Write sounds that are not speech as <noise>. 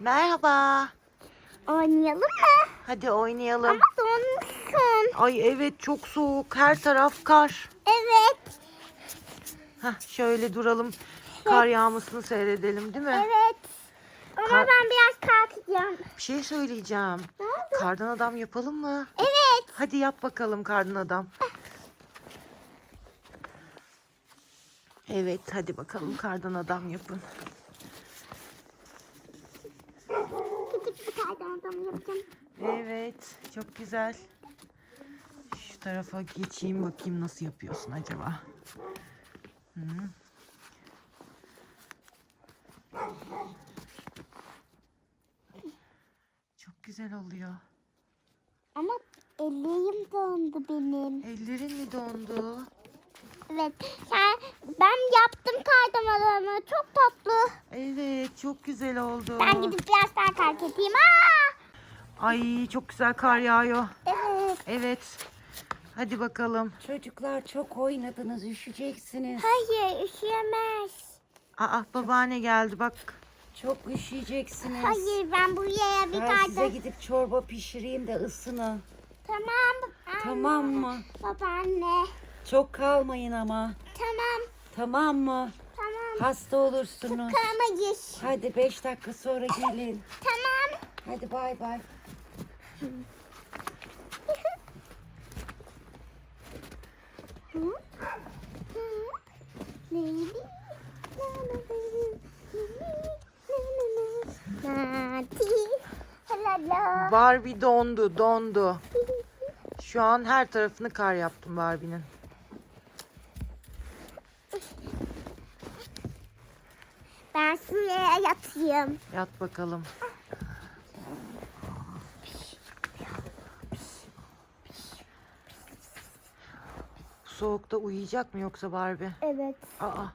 Merhaba. Oynayalım mı? Hadi oynayalım. Ama donmuşsun. Ay evet çok soğuk. Her taraf kar. Evet. Hah şöyle duralım. Kar yağmasını seyredelim değil mi? Evet. Ama Kar- ben biraz kalkacağım. Bir şey söyleyeceğim. Ne oldu? Kardan adam yapalım mı? Evet. Hadi yap bakalım kardan adam. Evet hadi bakalım kardan adam yapın. Bir adamı yapacağım. Evet çok güzel. Şu tarafa geçeyim bakayım nasıl yapıyorsun acaba. Hı. Çok güzel oluyor. Ama ellerim dondu benim. Ellerin mi dondu? Evet. Sen, ben yaptım kardan adamı. Çok tatlı. Evet çok güzel oldu. Ben gidip biraz daha kalk edeyim. Aa! Ay çok güzel kar yağıyor. Evet. Evet. Hadi bakalım. Çocuklar çok oynadınız, üşüyeceksiniz. Hayır üşüyemez. Aa babaanne geldi bak. Çok üşüyeceksiniz. Hayır ben buraya bir Ben size gidip çorba pişireyim de ısının. Tamam. anne. Tamam mı? Babaanne. Çok kalmayın ama. Tamam. Tamam mı? Tamam. Hasta olursunuz. Kalmayız. Hadi beş dakika sonra gelin. Tamam. Hadi bay bay. <laughs> Barbie dondu dondu. Şu an her tarafını kar yaptım Barbie'nin. Ben şuraya yatayım. Yat bakalım. Bu soğukta uyuyacak mı yoksa Barbie? Evet. Aa